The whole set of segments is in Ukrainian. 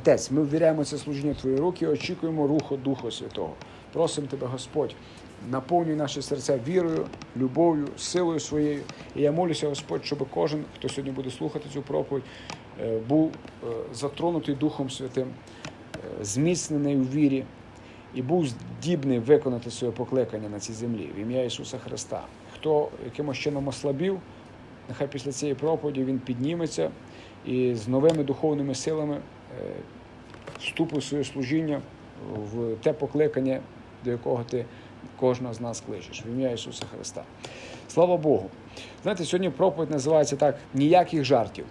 Отець, ми ввіряємо це служіння Твої руки і очікуємо Руху Духа Святого. Просимо Тебе, Господь, наповнюй наші серця вірою, любов'ю, силою своєю. І я молюся, Господь, щоб кожен, хто сьогодні буде слухати цю проповідь, е, був е, затронутий Духом Святим, е, зміцнений у вірі і був здібний виконати своє покликання на цій землі в ім'я Ісуса Христа. Хто якимось чином ослабів, нехай після цієї проповіді він підніметься і з новими духовними силами е, вступить в своє служіння в те покликання, до якого ти кожного з нас кличеш, в ім'я Ісуса Христа. Слава Богу. Знаєте, сьогодні проповідь називається так: ніяких жартів.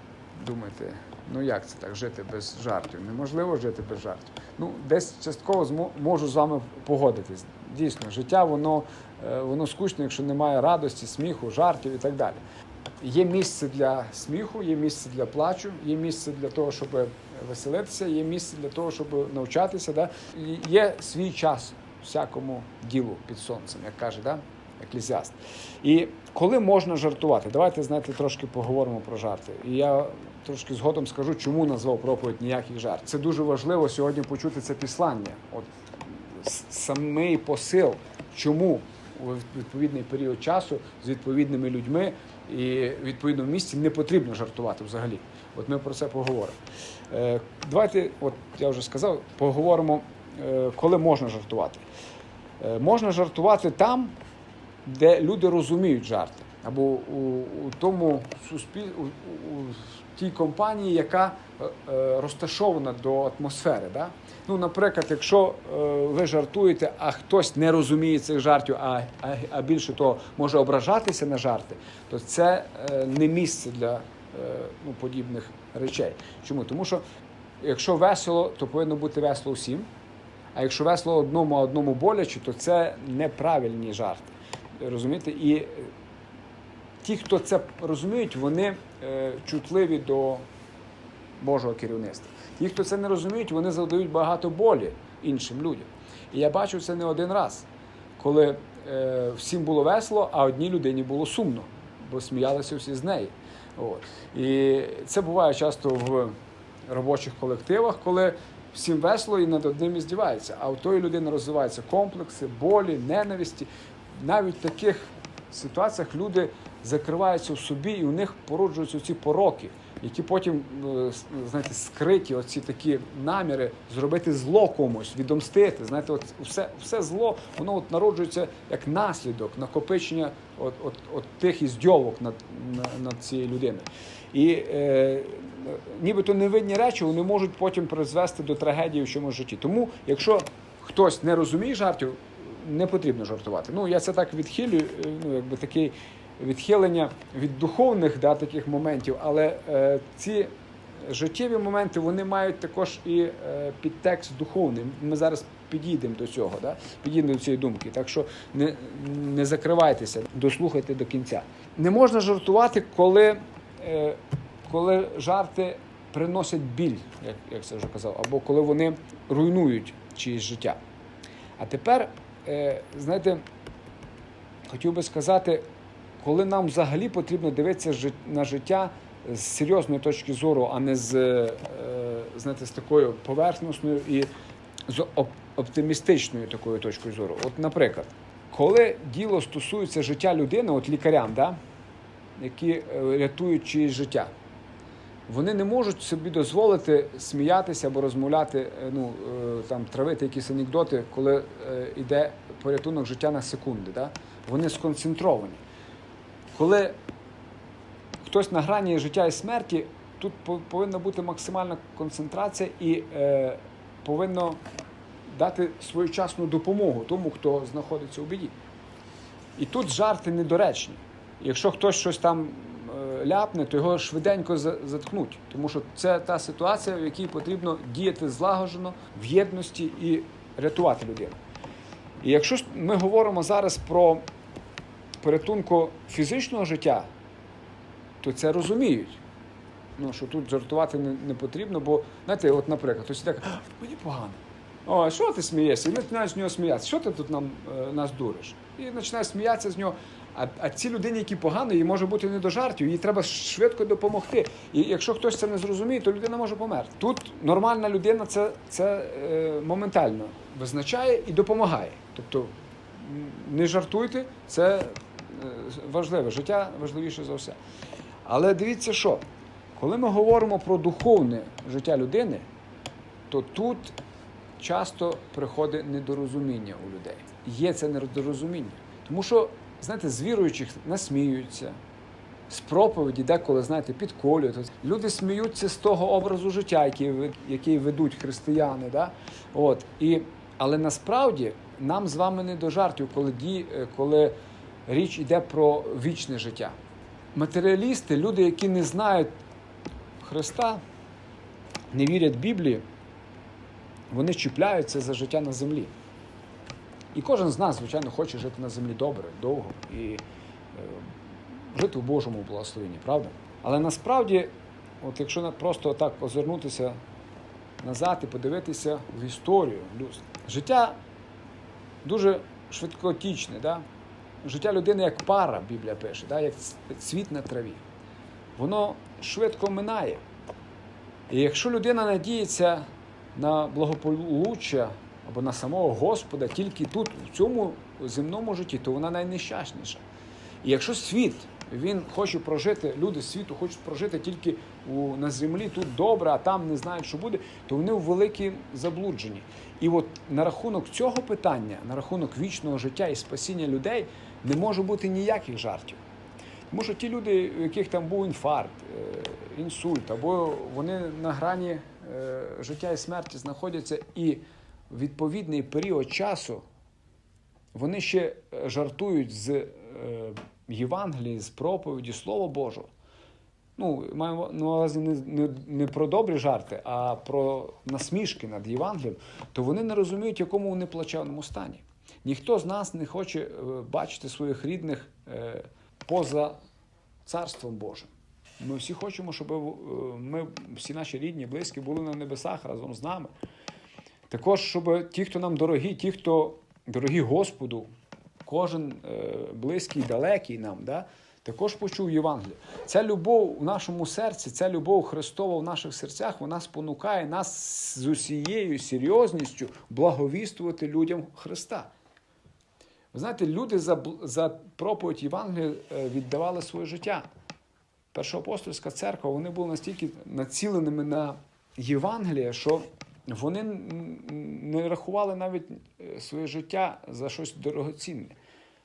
Думаєте, ну як це так, жити без жартів? Неможливо жити без жартів. Ну, десь частково можу з вами погодитись. Дійсно, життя воно, е, воно скучне, якщо немає радості, сміху, жартів і так далі. Є місце для сміху, є місце для плачу, є місце для того, щоб веселитися, є місце для того, щоб навчатися. Да? Є свій час всякому ділу під сонцем, як каже, да? еклезіаст. І коли можна жартувати? Давайте знаєте, трошки поговоримо про жарти. І я трошки згодом скажу, чому назвав проповідь ніяких жартів. Це дуже важливо сьогодні почути це післання. От самий посил, чому у відповідний період часу з відповідними людьми і відповідно в місці не потрібно жартувати взагалі. От ми про це поговоримо. Е, Давайте, от я вже сказав, поговоримо, е, коли можна жартувати. Е, Можна жартувати там, де люди розуміють жарти, або у, у тому суспіль... у, у, у тій компанії, яка розташована до атмосфери. Да? Ну, наприклад, якщо е, ви жартуєте, а хтось не розуміє цих жартів, а, а, а більше того може ображатися на жарти, то це е, не місце для е, ну, подібних речей. Чому? Тому що якщо весело, то повинно бути весело всім. А якщо весело одному, а одному боляче, то це неправильні жарти. Розумієте? І ті, хто це розуміють, вони е, чутливі до Божого керівництва. Ті, хто це не розуміють, вони завдають багато болі іншим людям. І я бачив це не один раз, коли е, всім було весело, а одній людині було сумно, бо сміялися всі з неї. От. І це буває часто в робочих колективах, коли всім весело і над одним і здіваються. А у тої людини розвиваються комплекси, болі, ненависті. Навіть в таких ситуаціях люди закриваються в собі, і у них породжуються ці пороки, які потім, е, знаєте, скриті, оці такі наміри зробити зло комусь, відомстити. Знаєте, от все, все зло, воно от народжується як наслідок накопичення от, от, от тих іздьовок над, на- над цією людиною. І е, нібито невинні речі вони можуть потім призвести до трагедії в чомусь житті. Тому, якщо хтось не розуміє жартів, не потрібно жартувати. Ну, я це так відхилюю, е, ну, якби таке відхилення від духовних да, таких моментів, але е, ці життєві моменти вони мають також і е, підтекст духовний. Ми зараз підійдемо до цього, да? підійдемо до цієї думки. Так що не, не закривайтеся, дослухайте до кінця. Не можна жартувати, коли, е, коли жарти приносять біль, як, як це вже казав, або коли вони руйнують чиєсь життя. А тепер, е, знаєте, хотів би сказати, коли нам взагалі потрібно дивитися на життя з серйозної точки зору, а не з, е, знаєте, з такою поверхносною і з оптимістичною такою точкою зору. От, наприклад, коли діло стосується життя людини, от лікарям, да, які е, рятують чиєсь життя, вони не можуть собі дозволити сміятися або розмовляти, е, ну там травити якісь анекдоти, коли йде порятунок життя на секунди. Да? Вони сконцентровані. Коли хтось на грані життя і смерті, тут повинна бути максимальна концентрація і е, повинно дати своєчасну допомогу тому, хто знаходиться у біді. І тут жарти недоречні. Якщо хтось щось там е, ляпне, то його швиденько за- заткнуть. Тому що це та ситуація, в якій потрібно діяти злагоджено, в єдності і рятувати людину. І якщо ми говоримо зараз про порятунку фізичного життя, то це розуміють. Ну, що тут жартувати не, не потрібно, бо, знаєте, от, наприклад, хтось так, мені погано. О, що ти смієшся? І починаєш з нього сміятися. Що ти тут нам, е, нас дуриш? І починаєш сміятися з нього. А, а ці людині, які погано, їй може бути не до жартів, їй треба швидко допомогти. І якщо хтось це не зрозуміє, то людина може померти. Тут нормальна людина це, це е, моментально визначає і допомагає. Тобто не жартуйте, це важливе. Життя важливіше за все. Але дивіться, що коли ми говоримо про духовне життя людини, то тут часто приходить недорозуміння у людей. Є це недорозуміння. Тому що, знаєте, з віруючих насміються, з проповіді деколи, знаєте, підколюють. Люди сміються з того образу життя, який, ведуть християни. Да? От. І, але насправді нам з вами не до жартів, коли, е, коли річ йде про вічне життя. Матеріалісти, люди, які не знають Христа, не вірять Біблії, вони чіпляються за життя на землі. І кожен з нас, звичайно, хоче жити на землі добре, довго і е, жити в Божому благословенні, правда? Але насправді, от якщо просто так озирнутися назад і подивитися в історію людства, життя дуже швидкотічне. Да? Життя людини як пара, Біблія пише, да? як цвіт на траві. Воно швидко минає. І якщо людина надіється на благополуччя або на самого Господа тільки тут, в цьому земному житті, то вона найнещасніша. І якщо світ, він хоче прожити, люди світу хочуть прожити тільки у, на землі тут добре, а там не знають, що буде, то вони в великій заблудженні. І от на рахунок цього питання, на рахунок вічного життя і спасіння людей, не може бути ніяких жартів. Тому що ті люди, у яких там був інфаркт, е, інсульт, або вони на грані е, життя і смерті знаходяться, і відповідний період часу вони ще жартують з е, Євангелії, з проповіді Слова Божого. Ну, маю на увазі не, не, не про добрі жарти, а про насмішки над Євангелієм, то вони не розуміють, якому вони плачевному стані. Ніхто з нас не хоче е, бачити своїх рідних е, поза Царством Божим. Ми всі хочемо, щоб е, ми, всі наші рідні, близькі були на небесах разом з нами. Також, щоб ті, хто нам дорогі, ті, хто дорогі Господу, кожен близький, далекий нам, да, також почув Євангеліє. Ця любов у нашому серці, ця любов Христова в наших серцях, вона спонукає нас з усією серйозністю благовістувати людям Христа. Ви знаєте, люди за, за проповідь Євангелія е, віддавали своє життя. Першоапостольська церква, вони були настільки націленими на Євангеліє, що вони не рахували навіть е, своє життя за щось дорогоцінне.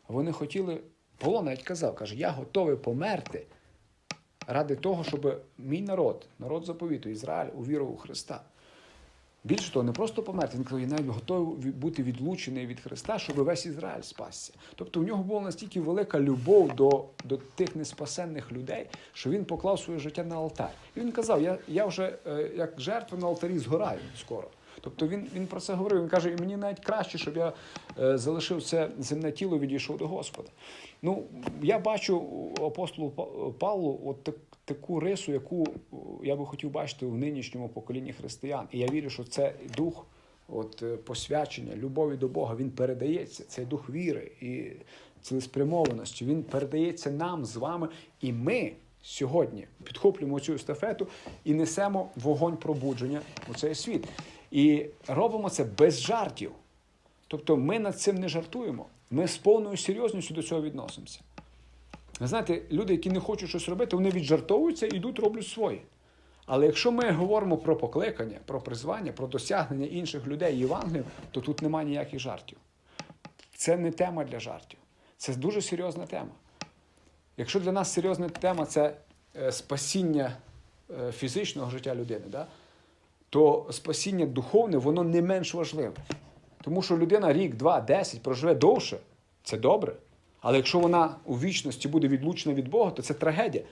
Вони хотіли, Павло навіть казав, каже, я готовий померти ради того, щоб мій народ, народ заповіту, Ізраїль, увірував у Христа. Більше того, не просто померти, він я навіть готовий бути відлучений від Христа, щоб весь Ізраїль спасся. Тобто в нього була настільки велика любов до, до тих неспасенних людей, що він поклав своє життя на алтар. І він казав, я, я вже е, як жертва на алтарі згораю скоро. Тобто він, він про це говорив. Він каже, і мені навіть краще, щоб я е, залишив це земне тіло, відійшов до Господа. Ну, я бачу апостолу Па- Павлу от так, таку рису, яку я би хотів бачити в нинішньому поколінні християн. І я вірю, що це дух от, е, посвячення, любові до Бога, він передається. Цей дух віри і цілеспрямованості. Він передається нам з вами, і ми. Сьогодні підхоплюємо цю естафету і несемо вогонь пробудження у цей світ. І робимо це без жартів. Тобто ми над цим не жартуємо. Ми з повною серйозністю до цього відносимося. Знаєте, люди, які не хочуть щось робити, вони віджартовуються і йдуть, роблять своє. Але якщо ми говоримо про покликання, про призвання, про досягнення інших людей Євангелієм, то тут немає ніяких жартів. Це не тема для жартів. Це дуже серйозна тема. Якщо для нас серйозна тема це е, спасіння е, фізичного життя людини, да? то спасіння духовне, воно не менш важливе. Тому що людина рік, два, десять проживе довше, це добре. Але якщо вона у вічності буде відлучена від Бога, то це трагедія.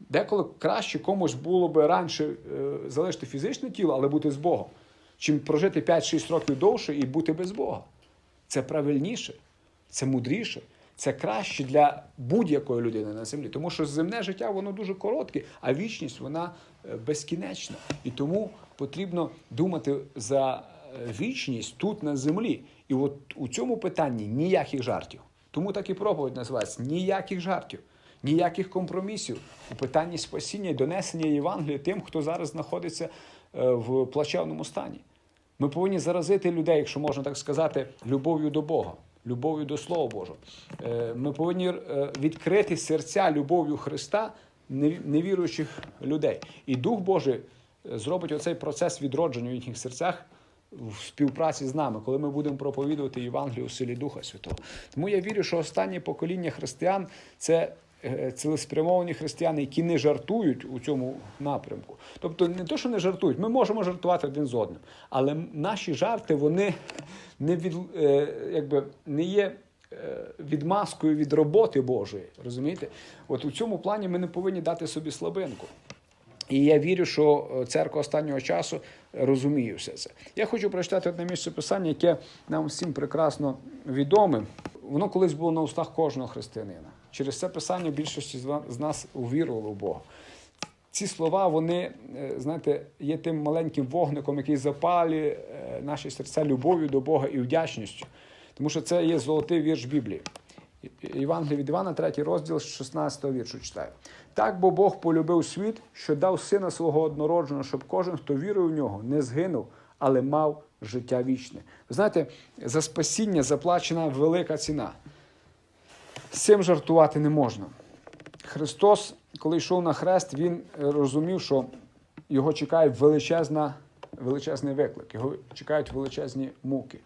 Деколи краще комусь було би раніше е, залишити фізичне тіло, але бути з Богом, чим прожити 5-6 років довше і бути без Бога. Це правильніше, це мудріше, це краще для будь-якої людини на землі. Тому що земне життя воно дуже коротке, а вічність вона е, безкінечна. І тому потрібно думати за е, вічність тут на землі. І от у цьому питанні ніяких жартів. Тому так і проповідь називається ніяких жартів, ніяких компромісів у питанні спасіння і донесення Євангелія тим, хто зараз знаходиться е, в плачевному стані. Ми повинні заразити людей, якщо можна так сказати, любов'ю до Бога, любов'ю до Слова Божого. Е, Ми повинні е, відкрити серця любов'ю Христа невіруючих людей. І Дух Божий зробить оцей процес відродження в їхніх серцях в співпраці з нами, коли ми будемо проповідувати Євангелію у силі Духа Святого. Тому я вірю, що останнє покоління християн це е, цілеспрямовані християни, які не жартують у цьому напрямку. Тобто, не то, що не жартують, ми можемо жартувати один з одним, але наші жарти вони не від е, якби не є. е, Відмазкою від роботи Божої, розумієте? От у цьому плані ми не повинні дати собі слабинку. І я вірю, що церква останнього часу розуміє все це. Я хочу прочитати одне місце писання, яке нам всім прекрасно відоме. Воно колись було на устах кожного християнина. Через це писання більшості з нас увірували в Бога. Ці слова, вони, е, знаєте, є тим маленьким вогником, який запалює е, наші серця любов'ю до Бога і вдячністю. Тому що це є золотий вірш Біблії. Євангелія від Івана, 3 розділ з 16 віршу читаю. Так, бо Бог полюбив світ, що дав сина свого однородженого, щоб кожен, хто вірує в нього, не згинув, але мав життя вічне. Ви знаєте, за спасіння заплачена велика ціна. З цим жартувати не можна. Христос, коли йшов на хрест, він розумів, що його чекає величезна, величезний виклик, його чекають величезні муки.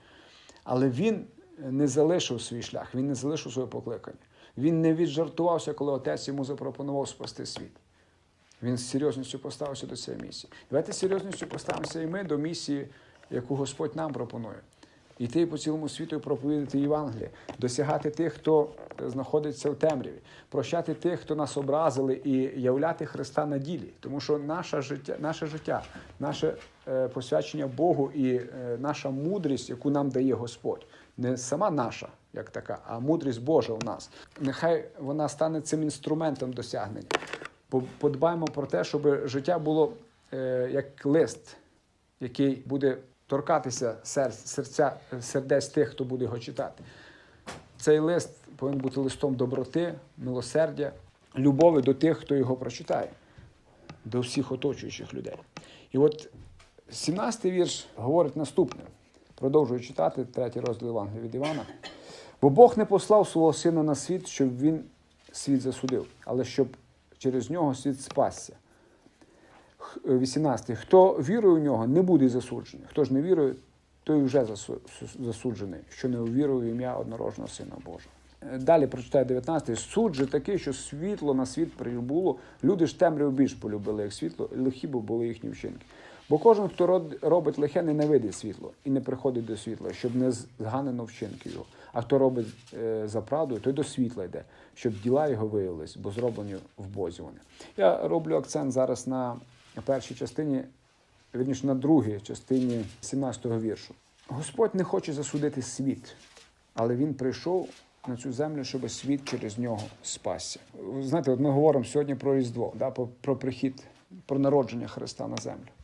Але він не залишив свій шлях, він не залишив своє покликання. Він не віджартувався, коли отець йому запропонував спасти світ. Він з серйозністю поставився до цієї місії. Давайте з серйозністю поставимося і ми до місії, яку Господь нам пропонує. Йти по цілому світу і проповідати Євангеліє, досягати тих, хто знаходиться в темряві, прощати тих, хто нас образили, і являти Христа на ділі. Тому що наше життя, наше життя, наше е, посвячення Богу і е, наша мудрість, яку нам дає Господь, не сама наша, як така, а мудрість Божа у нас. Нехай вона стане цим інструментом досягнення. По- Подбаємо про те, щоб життя було е, як лист, який буде торкатися серця, сердець тих, хто буде його читати. Цей лист повинен бути листом доброти, милосердя, любові до тих, хто його прочитає, до всіх оточуючих людей. І от 17-й вірш говорить наступне. Продовжую читати третій розділ Євангелія від Івана. Бо Бог не послав свого сина на світ, щоб він світ засудив, але щоб через нього світ спасся. Х- 18. Хто вірує в нього, не буде засуджений. Хто ж не вірує, той вже засуджений, що не увірує в ім'я однорожного Сина Божого. Е, Далі прочитаю 19. Суд же такий, що світло на світ прибуло, люди ж темряву більш полюбили, як світло, лихі бо були їхні вчинки. Бо кожен, хто робить лихе, ненавидить світло і не приходить до світла, щоб не зганено вчинки його. А хто робить е, за правдою, той до світла йде, щоб діла його виявились, бо зроблені в Бозі вони. Я роблю акцент зараз на першій частині, вірніше на другій частині 17-го віршу. Господь не хоче засудити світ, але Він прийшов на цю землю, щоб світ через нього спасся. Знаєте, от ми говоримо сьогодні про Різдво, да, про, про прихід, про народження Христа на землю.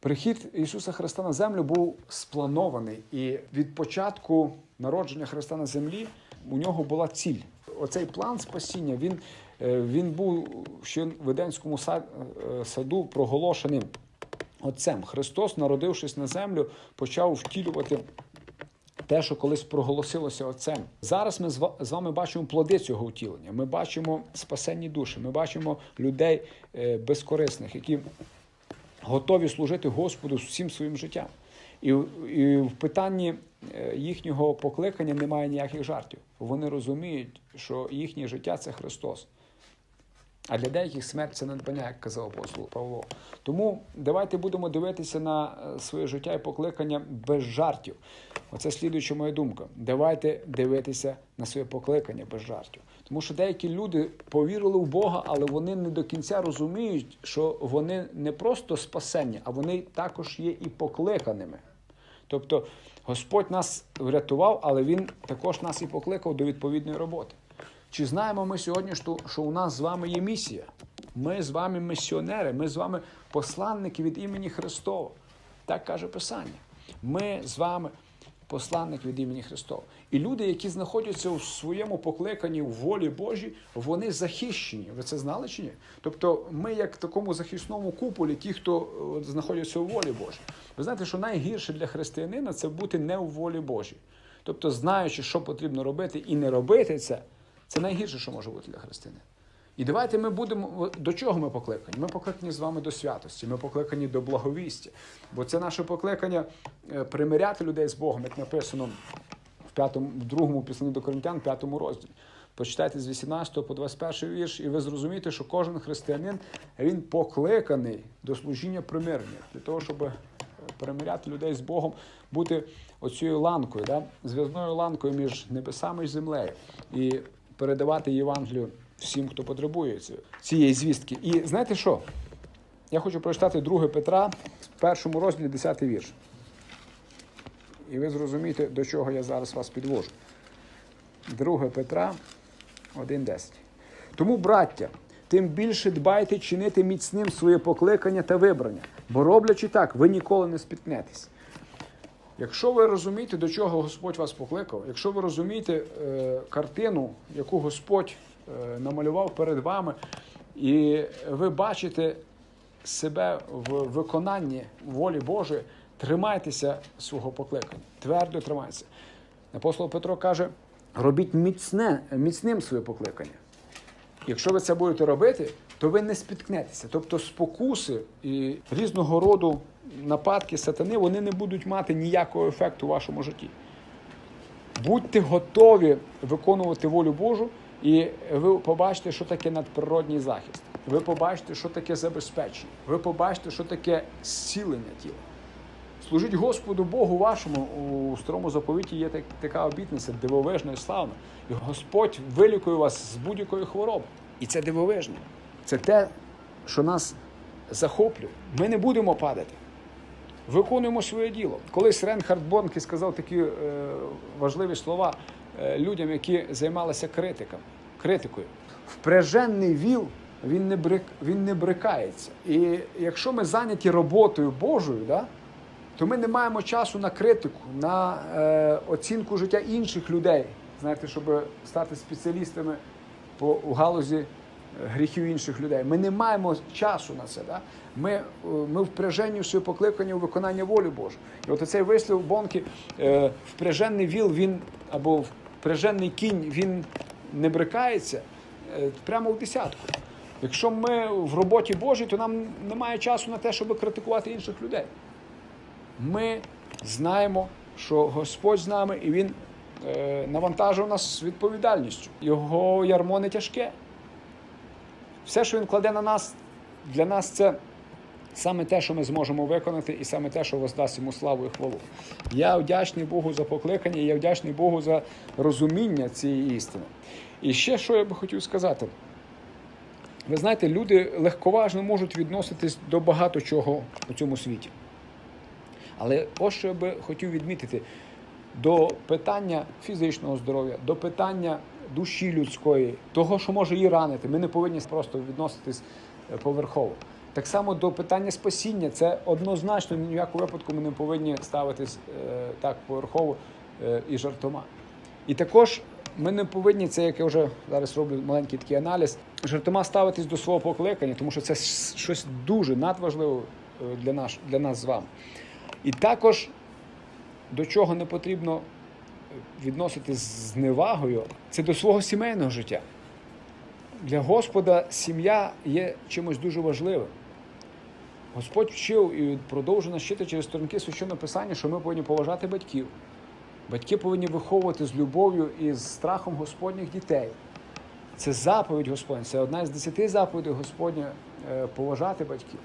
Прихід Ісуса Христа на землю був спланований, і від початку народження Христа на землі у нього була ціль. Оцей план спасіння він, е, він був ще в Едемському са- е, саду проголошеним Отцем. Христос, народившись на землю, почав втілювати те, що колись проголосилося Отцем. Зараз ми з вами бачимо плоди цього втілення. Ми бачимо спасенні душі, ми бачимо людей е, безкорисних, які готові служити Господу всім своїм життям. І, і в питанні е, їхнього покликання немає ніяких жартів. Вони розуміють, що їхнє життя це Христос. А для деяких смерть це надбання, як казав апостол Павло. Тому давайте будемо дивитися на е, своє життя і покликання без жартів. Оце слідуюча моя думка. Давайте дивитися на своє покликання без жартів. Тому що деякі люди повірили в Бога, але вони не до кінця розуміють, що вони не просто спасені, а вони також є і покликаними. Тобто Господь нас врятував, але Він також нас і покликав до відповідної роботи. Чи знаємо ми сьогодні, що, у нас з вами є місія? Ми з вами місіонери, ми з вами посланники від імені Христова. Так каже Писання. Ми з вами посланник від імені Христова. І люди, які знаходяться у своєму покликанні в волі Божій, вони захищені. Ви це знали чи ні? Тобто, ми, як в такому захисному куполі, ті, хто е, знаходяться у волі Божій. Ви знаєте, що найгірше для християнина це бути не у волі Божій. Тобто, знаючи, що потрібно робити, і не робити це, це найгірше, що може бути для християнина. І давайте ми будемо до чого ми покликані? Ми покликані з вами до святості, ми покликані до благовістя. Бо це наше покликання е, примиряти людей з Богом, як написано в п'ятому, в другому післанні до Коринтян, п'ятому розділі. Почитайте з 18 по 21 вірш, і ви зрозумієте, що кожен християнин він покликаний до служіння примирення, для того, щоб е, примиряти людей з Богом, бути оцією ланкою, да? зв'язною ланкою між небесами і землею, і передавати Євангелію всім, хто потребує цієї звістки. І знаєте що? Я хочу прочитати 2 Петра в першому розділі 10 вірш. І ви зрозумієте, до чого я зараз вас підвожу. 2 Петра 1.10. Тому, браття, тим більше дбайте чинити міцним своє покликання та вибрання, бо роблячи так, ви ніколи не спіткнетесь. Якщо ви розумієте, до чого Господь вас покликав, якщо ви розумієте е, картину, яку Господь намалював перед вами, і ви бачите себе в виконанні волі Божої, тримайтеся свого покликання, твердо тримайтеся. Апостол Петро каже: робіть міцне, міцним своє покликання. Якщо ви це будете робити, то ви не спіткнетеся. Тобто спокуси і різного роду нападки сатани вони не будуть мати ніякого ефекту у вашому житті. Будьте готові виконувати волю Божу, і ви побачите, що таке надприродній захист. Ви побачите, що таке забезпечення. Ви побачите, що таке зцілення тіла. Служіть Господу Богу вашому у старому заповіті є так- така обітниця дивовижна і славна. І Господь вилікує вас з будь-якої хвороби. І це дивовижне. Це те, що нас захоплює. Ми не будемо падати. Виконуємо своє діло. Колись Ренхард Бонке сказав такі е, важливі слова е, людям, які займалися критиком, критикою. Впряжений віл він не, брик, він не брикається. І якщо ми зайняті роботою Божою, да, то ми не маємо часу на критику, на е, оцінку життя інших людей, знаєте, щоб стати спеціалістами по у галузі е, гріхів інших людей. Ми не маємо часу на це. Да? Ми, е, ми впряжені в своє покликання у виконання волі Божої. І от цей вислів Бонки, е, впряжений віл, він або впряжений кінь, він не брикається е, прямо в десятку. Якщо ми в роботі Божій, то нам немає часу на те, щоб критикувати інших людей. Ми знаємо, що Господь з нами і Він е, навантажив нас відповідальністю. Його ярмо не тяжке. Все, що він кладе на нас, для нас це саме те, що ми зможемо виконати, і саме те, що воздасть йому славу і хвалу. Я вдячний Богу за покликання, і я вдячний Богу за розуміння цієї істини. І ще що я би хотів сказати. Ви знаєте, люди легковажно можуть відноситись до багато чого у цьому світі. Але ось що я би хотів відмітити до питання фізичного здоров'я, до питання душі людської, того, що може її ранити. Ми не повинні просто відноситись е, поверхово. Так само до питання спасіння, це однозначно ні в якому випадку ми не повинні ставитись е, так поверхово е, і жартома. І також ми не повинні, це як я вже зараз роблю маленький такий аналіз, жартома ставитись до свого покликання, тому що це щось дуже надважливе е, для нас, для нас з вами. І також до чого не потрібно відноситись з невагою, це до свого сімейного життя. Для Господа сім'я є чимось дуже важливим. Господь вчив і продовжує нас вчити через сторінки священного писання, що ми повинні поважати батьків. Батьки повинні виховувати з любов'ю і з страхом Господніх дітей. Це заповідь Господня, це одна з десяти заповідей Господня е, поважати батьків.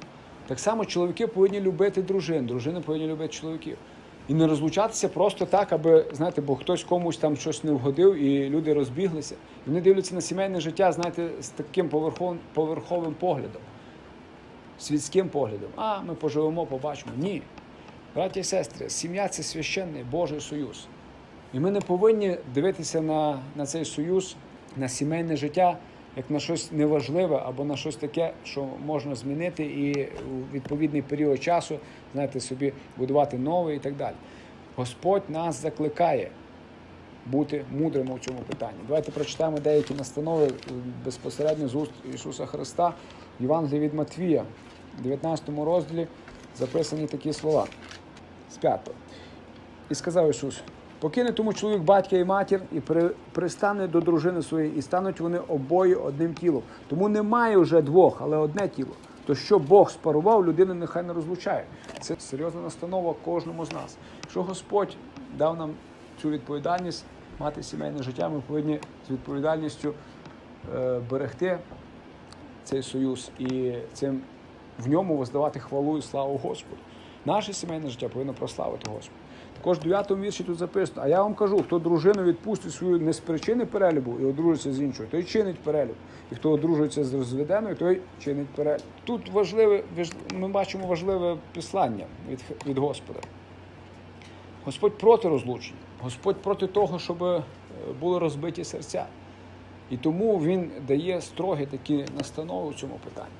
Так само чоловіки повинні любити дружин, дружини повинні любити чоловіків. І не розлучатися просто так, аби, знаєте, бо хтось комусь там щось не вгодив, і люди розбіглися. І вони дивляться на сімейне життя, знаєте, з таким поверховим, поверховим поглядом, світським поглядом. А, ми поживемо, побачимо. Ні. Браті і сестри, сім'я це священний Божий союз. І ми не повинні дивитися на, на цей союз, на сімейне життя, як на щось неважливе або на щось таке, що можна змінити і у відповідний період часу, знаєте, собі будувати нове і так далі. Господь нас закликає бути мудрими у цьому питанні. Давайте прочитаємо деякі настанови безпосередньо з уст Ісуса Христа Євангелії від Матвія, в 19 розділі записані такі слова з 5. І сказав Ісус: покине тому чоловік батька і матір, і при, пристане до дружини своєї, і стануть вони обоє одним тілом. Тому немає вже двох, але одне тіло. То що Бог спарував, людина нехай не розлучає. Це серйозна настанова кожному з нас. Якщо Господь дав нам цю відповідальність мати сімейне життя, ми повинні з відповідальністю е, берегти цей союз і цим в ньому воздавати хвалу і славу Господу. Наше сімейне життя повинно прославити Господа. Також в 9 вірші тут записано, а я вам кажу, хто дружину відпустить свою не з причини перелюбу і одружиться з іншою, той чинить перелюб. І хто одружується з розведеною, той чинить перелюб. Тут важливе, ми бачимо важливе післання від, від Господа. Господь проти розлучення, Господь проти того, щоб е, були розбиті серця. І тому він дає строгі такі настанови у цьому питанні.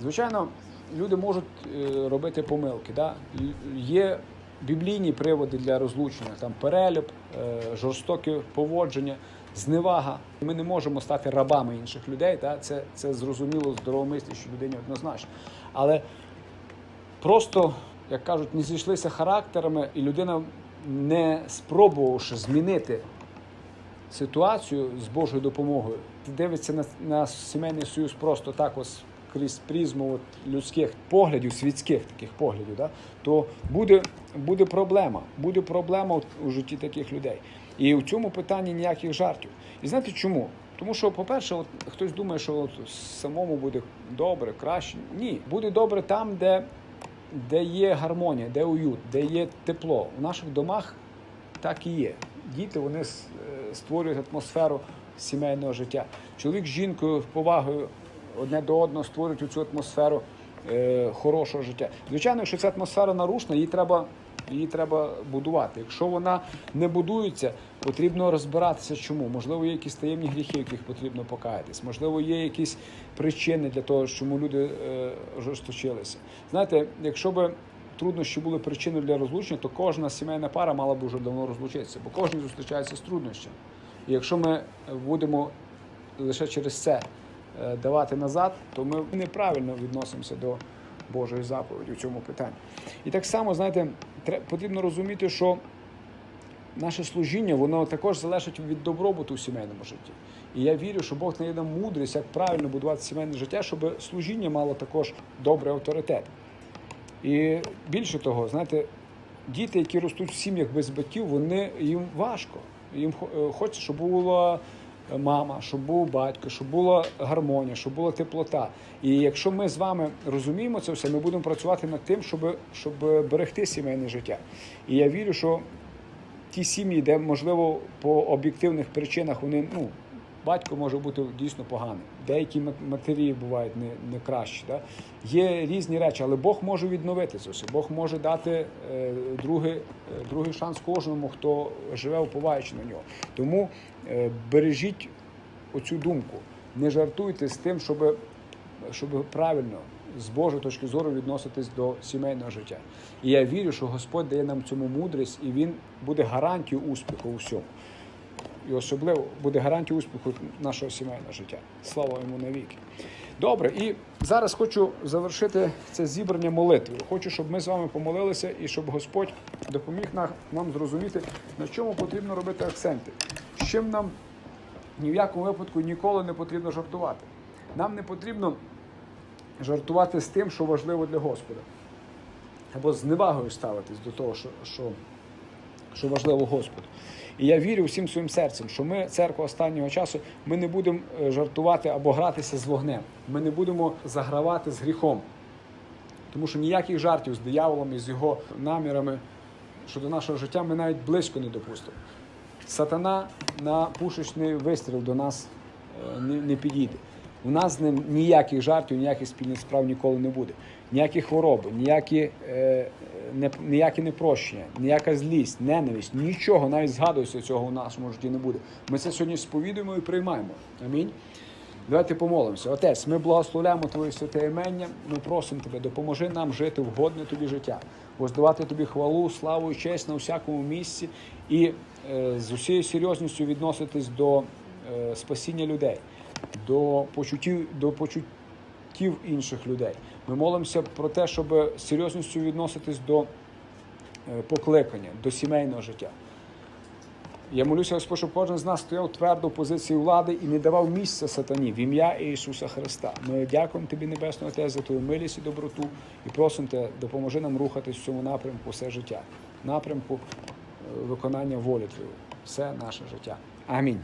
Звичайно, люди можуть е, робити помилки. Да? Є біблійні приводи для розлучення, там перелюб, е, жорстоке поводження, зневага. Ми не можемо стати рабами інших людей. Да? Це, це зрозуміло здоровомислячій людині однозначно. Але просто, як кажуть, не зійшлися характерами, і людина, не спробувавши змінити ситуацію з Божою допомогою, дивиться на, на сімейний союз просто так ось крізь призму людських поглядів, світських таких поглядів, да, то буде, буде проблема. Буде проблема у житті таких людей. І в цьому питанні ніяких жартів. І знаєте чому? Тому що, по-перше, от хтось думає, що от самому буде добре, краще. Ні, буде добре там, де, де є гармонія, де уют, де є тепло. У наших домах так і є. Діти вони створюють атмосферу сімейного життя. Чоловік з жінкою з повагою одне до одного створюють цю атмосферу е, хорошого життя. Звичайно, якщо ця атмосфера нарушена, її треба, її треба будувати. Якщо вона не будується, потрібно розбиратися, чому. Можливо, є якісь таємні гріхи, яких потрібно покаятись. Можливо, є якісь причини для того, чому люди е, жорсточилися. Знаєте, якщо би труднощі були причиною для розлучення, то кожна сімейна пара мала б вже давно розлучитися, бо кожен зустрічається з труднощами. І якщо ми будемо лише через це е, давати назад, то ми неправильно відносимося до Божої заповіді в цьому питанні. І так само, знаєте, потрібно розуміти, що наше служіння воно також залежить від добробуту в сімейному житті. І я вірю, що Бог дає нам мудрість, як правильно будувати сімейне життя, щоб служіння мало також добрий авторитет. І більше того, знаєте, діти, які ростуть в сім'ях без батьків, вони їм важко. Їм е, хочеться, щоб була мама, щоб був батько, щоб була гармонія, щоб була теплота. І якщо ми з вами розуміємо це все, ми будемо працювати над тим, щоб, щоб берегти сімейне життя. І я вірю, що ті сім'ї, де можливо по об'єктивних причинах вони ну. Батько може бути дійсно поганим. Деякі мат- матері бувають не, не кращі. Да? Є різні речі, але Бог може відновити це все. Бог може дати е, другий, е, другий шанс кожному, хто живе уповаючи на нього. Тому е, бережіть оцю думку. Не жартуйте з тим, щоб, щоб правильно з Божої точки зору відноситись до сімейного життя. І я вірю, що Господь дає нам цьому мудрість, і Він буде гарантією успіху у всьому і особливо буде гарантією успіху нашого сімейного життя. Слава йому навіки. Добре, і зараз хочу завершити це зібрання молитвою. Хочу, щоб ми з вами помолилися і щоб Господь допоміг нам, зрозуміти, на чому потрібно робити акценти. З чим нам ні в якому випадку ніколи не потрібно жартувати. Нам не потрібно жартувати з тим, що важливо для Господа. Або з невагою ставитись до того, що, що що важливо Господу. І я вірю всім своїм серцем, що ми, церква останнього часу, ми не будемо е, жартувати або гратися з вогнем. Ми не будемо загравати з гріхом. Тому що ніяких жартів з дияволом і з його намірами щодо нашого життя ми навіть близько не допустимо. Сатана на пушечний вистріл до нас е, не, не підійде. У нас з ним ніяких жартів, ніяких спільних справ ніколи не буде. Ніякі хвороби, ніякі, е, не, ніякі непрощення, ніяка злість, ненависть, нічого, навіть згадується цього у нашому житті не буде. Ми це сьогодні сповідуємо і приймаємо. Амінь. Давайте помолимося. Отець, ми благословляємо Твоє святе імення. Ми просимо Тебе, допоможи нам жити в годне тобі життя, воздавати тобі хвалу, славу і честь на всякому місці і е, з усією серйозністю відноситись до е, спасіння людей, до почуттів, до почуттів інших людей. Ми молимося про те, щоб серйозністю відноситись до е, покликання, до сімейного життя. Я молюся, Господь, щоб кожен з нас стояв твердо в позиції влади і не давав місця сатані в ім'я Ісуса Христа. Ми дякуємо Тобі, Небесного Отець, за Твою милість і доброту і просимо Тебе, допоможи нам рухатись в цьому напрямку все життя, напрямку е, виконання волі Твоєї, все наше життя. Амінь.